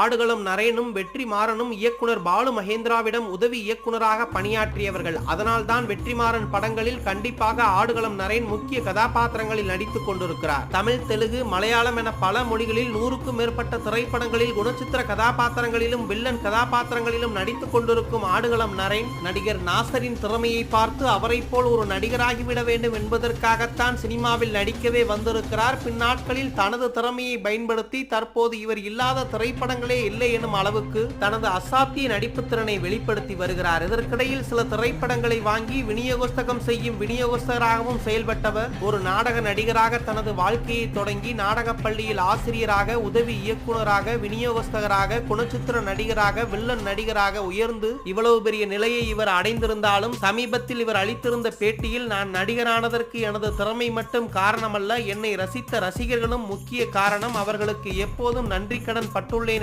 ஆடுகளம் நரேனும் வெற்றி மாறனும் இயக்குனர் பாலு மகேந்திராவிடம் உதவி இயக்குனராக பணியாற்றியவர்கள். அதனால்தான் வெற்றிமாறன் படங்களில் கண்டிப்பாக ஆடுகளம் நரேன் முக்கிய கதாபாத்திரங்களில் நடித்துக் கொண்டிருக்கிறார். தமிழ் தெலுங்கு மலையாளம் என பல மொழிகளில் நூறுக்கும் மேற்பட்ட திரைப்படங்களில் குணச்சித்திர கதாபாத்திரங்களிலும் வில்லன் கதாபாத்திரங்களிலும் நடித்துக் கொண்டிருக்கும் ஆடுகளம் நரேன் நடிகர் நாசரின் திறமையை பார்த்து அவரைப் போல் ஒரு நடிகராகிவிட வேண்டும் என்பதற்காகத்தான் சினிமாவில் நடிக்கவே வந்திருக்கிறார். பின்னாட்களில் தனது திறமையை பயன்படுத்தி தற்போது இவர் இல்லாத திரைப்படங்கள் இல்லை எனும் அளவுக்கு தனது அசாத்திய நடிப்பு திறனை வெளிப்படுத்தி வருகிறார். இதற்கிடையில் சில திரைப்படங்களை வாங்கி விநியோகஸ்தகம் செய்யும் விநியோகஸ்தராகவும் செயல்பட்டவர் ஒரு நாடக நடிகராக தனது வாழ்க்கையை தொடங்கி நாடகப் பள்ளியில் ஆசிரியராக உதவி இயக்குநராக விநியோகஸ்தகராக குணச்சித்திர நடிகராக வில்லன் நடிகராக உயர்ந்து இவ்வளவு பெரிய நிலையை இவர் அடைந்திருந்தாலும் சமீபத்தில் இவர் அளித்திருந்த பேட்டியில் நான் நடிகரானதற்கு எனது திறமை மட்டும் காரணமல்ல என்னை ரசித்த ரசிகர்களும் முக்கிய காரணம் அவர்களுக்கு எப்போதும் நன்றி கடன் பட்டுள்ளேன்